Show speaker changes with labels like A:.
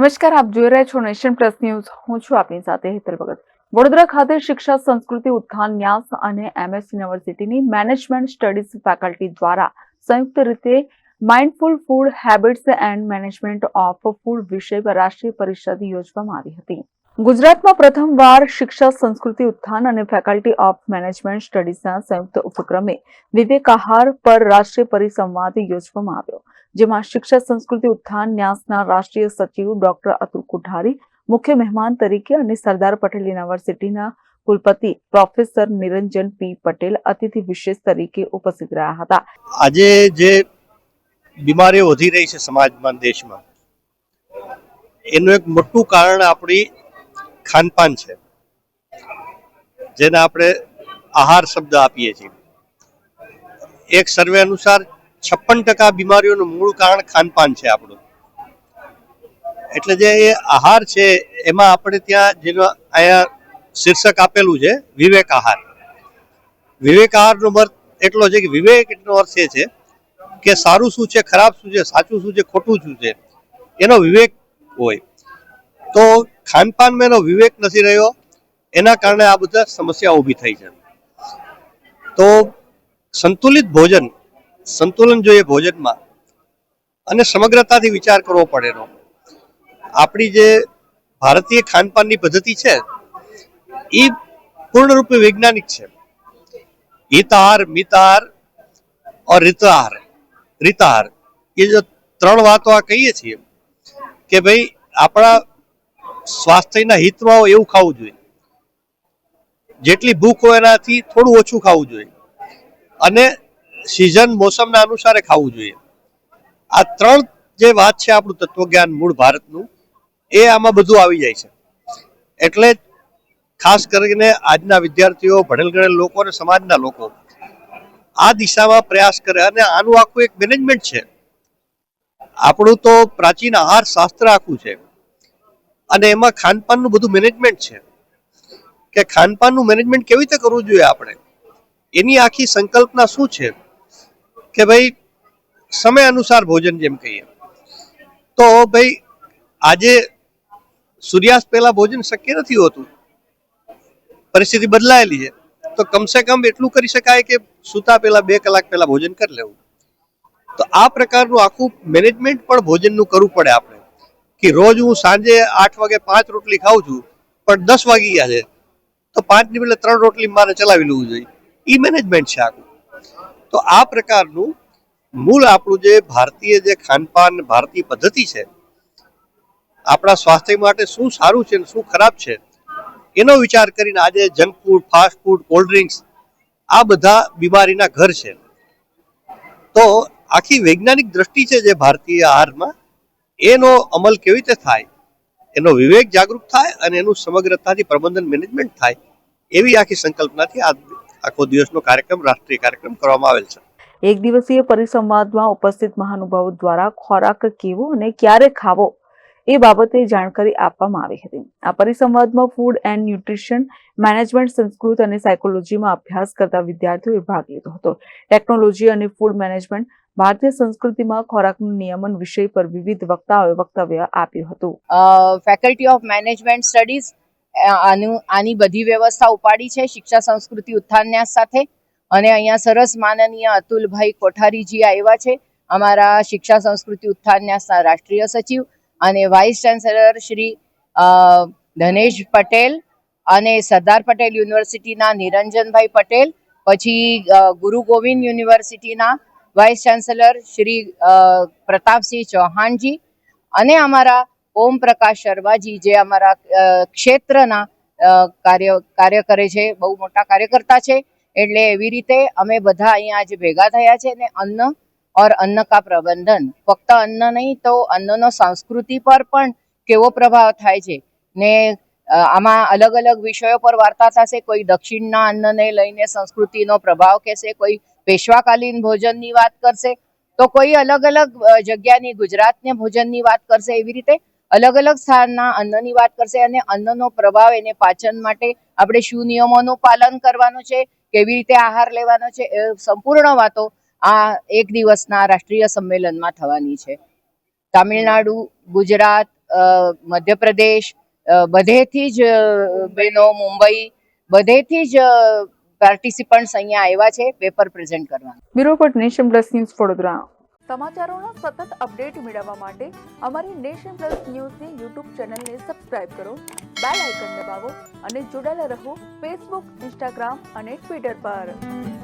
A: નમસ્કાર, આપ જોઈ રહ્યા છો નેશન પ્લસ ન્યૂઝ. હું છું આપની સાથે હેતલ ભગત. વડોદરા ખાતે શિક્ષા, સંસ્કૃતિ, ઉત્થાન, ન્યાસ અને એમએસ યુનિવર્સિટીની મેનેજમેન્ટ સ્ટડીઝ ફેકલ્ટી દ્વારા સંયુક્ત રીતે mindful food habits and management of food વિષય પર રાષ્ટ્રીય પરિષદ યોજવામાં આવી હતી. ગુજરાતમાં પ્રથમવાર શિક્ષા સંસ્કૃતિ ઉત્થાન અને ફેકલ્ટી ઓફ મેનેજમેન્ટ સ્ટડીઝના સંયુક્ત ઉપક્રમે વિવેકાહાર પર રાષ્ટ્રીય પરિસંવાદ યોજવામાં આવ્યો, જેમાં શિક્ષા સંસ્કૃતિ ઉત્થાન ન્યાસના રાષ્ટ્રીય સચિવ ડોક્ટર અતુલ કોઠારી મુખ્ય મહેમાન તરીકે અને સરદાર પટેલ યુનિવર્સિટીના કુલપતિ પ્રોફેસર નિરંજન પી પટેલ અતિથિ વિશેષ તરીકે ઉપસ્થિત રહ્યા હતા.
B: આજે જે બીમારીઓ વધી રહી છે સમાજમાં દેશમાં, એનું એક મોટું કારણ આપણી ખાનપાન છે. જેને આપણે આહાર શબ્દ આપીએ છીએ. એક સર્વે અનુસાર છપ્પન ટકા બીમારીઓનું મૂળ કારણ ખાનપાન છે આપણું. એટલે જે એ આહાર છે, એમાં આપણે ત્યાં જેનો અહીંયા શીર્ષક આપેલું છે, વિવેક આહાર. વિવેક આહારનો અર્થ એટલો છે કે વિવેક એટલો અર્થ એ છે કે સારું શું છે, ખરાબ શું છે, સાચું શું છે, ખોટું શું છે, એનો વિવેક હોય. તો ખાનપાનમાં એનો વિવેક નથી રહ્યો. એના કારણે આ બધા સમસ્યા ઊભી થઈ છે. તો સંતુલિત ભોજન, સંતુલન જોઈએ ભોજનમાં અને સમગ્રતાથી વિચાર કરવો પડે એનો આપણી જે ભારતીય ખાનપાનની પદ્ધતિ છે એ પૂર્ણરૂપે વૈજ્ઞાનિક છે. હિતાહાર મિતાહાર ઓર રિતાહાર રીતાહાર એ જો ત્રણ વાતો આ કહીએ છીએ કે ભાઈ આપણા સ્વાસ્થ્યના હિતમાં હોય એવું ખાવું જોઈએ. જેટલી ભૂખ હોય એનાથી થોડું ઓછું ખાવું જોઈએ. અને સિઝન મોસમના અનુસારે ખાવું જોઈએ. આ ત્રણ જે વાત છે આપણું તત્વજ્ઞાન મૂળ ભારતનું, એ આમાં બધું આવી જાય છે. એટલે ખાસ કરીને આજના વિદ્યાર્થીઓ ભણેલ ગણેલ લોકો અને સમાજના લોકો, આ દિશામાં પ્રયાસ કરે અને આનું આખું એક મેનેજમેન્ટ છે. આપણું તો પ્રાચીન આહાર શાસ્ત્ર આખું છે. અને એમાં ખાનપાનનું બધું મેનેજમેન્ટ છે. કે ખાનપાનનું મેનેજમેન્ટ કેવી રીતે કરવું જોઈએ આપણે? એની આખી સંકલ્પના શું છે? કે ભાઈ, સમય અનુસાર ભોજન જેમ કહીએ. તો ભાઈ, આજે સૂર્યાસ્ત પહેલા ભોજન શક્ય નથી હોતું. પરિસ્થિતિ બદલાયેલી છે. તો કમસે કમ એટલું કરી શકાય કે સૂતા પહેલા બે કલાક પહેલા ભોજન કરી લેવું. તો આ પ્રકારનું આખું મેનેજમેન્ટ પણ ભોજનનું કરવું પડે આપણે. કે રોજ હું સાંજે આઠ વાગે પાંચ રોટલી ખાઉં છું, પણ દસ વાગી ગયા છે, તો પાંચની બદલે ત્રણ રોટલી મારે ચલાવી લેવું જોઈએ. એ મેનેજમેન્ટ છે આખું. તો આ પ્રકારનું મૂળ આપણું જે ભારતીય જે ખાનપાન, ભારતીય પદ્ધતિ છે, આપણા સ્વાસ્થ્ય માટે શું સારું છે શું ખરાબ છે, એનો વિચાર કરીને આજે junk food fast food cold drinks આ બધા બીમારીના ઘર છે. તો આખી વૈજ્ઞાનિક દ્રષ્ટિ છે જે ભારતીય આહારમાં એનો અમલ કેવી રીતે થાય? એનો વિવેક જાગૃત થાય અને એનું સમગ્રતાથી પ્રબંધન મેનેજમેન્ટ થાય એવી આખી સંકલ્પનાથી આ આખો દિવસનો કાર્યક્રમ, રાષ્ટ્રીય કાર્યક્રમ કરવામાં આવેલ છે.
A: એક દિવસીય પરિસંવાદમાં ઉપસ્થિત મહાનુભાવો દ્વારા ખોરાક કેવો અને ક્યારે ખાવો એ બાબતે જાણકારી આપવામાં આવી હતી. આ પરિસંવાદમાં food and nutrition management Sanskrit અને સાયકોલોજીમાં અભ્યાસ કરતા વિદ્યાર્થીઓએ ભાગ લીધો હતો. ટેકનોલોજી અને ફૂડ મેનેજમેન્ટ ભારતીય સંસ્કૃતિમાં ખોરાકનું નિયમન વિષય પર વિવિધ વક્તાઓએ વક્તવ્ય આપ્યું હતું.
C: ફેકલ્ટી ઓફ મેનેજમેન્ટ સ્ટડીઝ આનું, આની બધી વ્યવસ્થા ઉપાડી છે શિક્ષા સંસ્કૃતિ ઉત્થાનન્યાસ સાથે. અને અહીંયા સરસ માનનીય અતુલભાઈ કોઠારીજી આવ્યા છે, અમારા શિક્ષા સંસ્કૃતિ ઉત્થાનન્યાસના રાષ્ટ્રીય સચિવ. અને વાઇસ ચાન્સેલર શ્રી ધનેશ પટેલ અને સરદાર પટેલ યુનિવર્સિટીના નિરંજનભાઈ પટેલ, પછી ગુરુ ગોવિંદ યુનિવર્સિટીના વાઇસ ચાન્સેલર શ્રી પ્રતાપસિંહ ચૌહાણજી અને અમારા ઓમ પ્રકાશ શર્માજી જે અમારા ક્ષેત્રના કાર્ય કાર્ય કરે છે, બહુ મોટા કાર્યકર્તા છે, એટલે એવી રીતે અમે બધા અહીંયા આજે ભેગા થયા છે ને અન્ન ઓર અન્ન કા પ્રબંધન ફક્ત અન્ન નહીં તો અન્નનો સંસ્કૃતિ પર પણ કેવો પ્રભાવ થાય છે ને આમાં અલગ અલગ વિષયો પર વાર્તા થશે કોઈ દક્ષિણના અન્નને લઈને સંસ્કૃતિનો પ્રભાવ કહેશે કોઈ પેશવાકાલીન ભોજનની વાત કરશે તો કોઈ અલગ અલગ જગ્યાની ગુજરાતને ભોજનની વાત કરશે એવી રીતે અલગ અલગ સ્થાનના અન્નની વાત કરશે અને અન્નનો પ્રભાવ એને પાચન માટે આપણે શું નિયમોનું પાલન કરવાનું છે, કેવી રીતે આહાર લેવાનો છે, એ સંપૂર્ણ વાતો આ એક દિવસના રાષ્ટ્રીય સંમેલનમાં થવાની છે. તામિલનાડુ ગુજરાત મધ્યપ્રદેશ બધેથી જ બહેનો મુંબઈ બધેથી જ પાર્ટિસિપન્ટ્સ અહીંયા આવ્યા છે પેપર પ્રેઝન્ટ કરવા.
A: બ્યુરો પર નેશન પ્લસ ન્યૂઝ વડોદરા. સમાચારોના સતત અપડેટ મેળવવા માટે અમારી નેશન પ્લસ ન્યૂઝની યુટ્યુબ ચેનલને સબસ્ક્રાઇબ કરો બેલ આઇકન દબાવો અને જોડાયેલા રહો ફેસબુક ઇન્સ્ટાગ્રામ અને ટ્વિટર પર.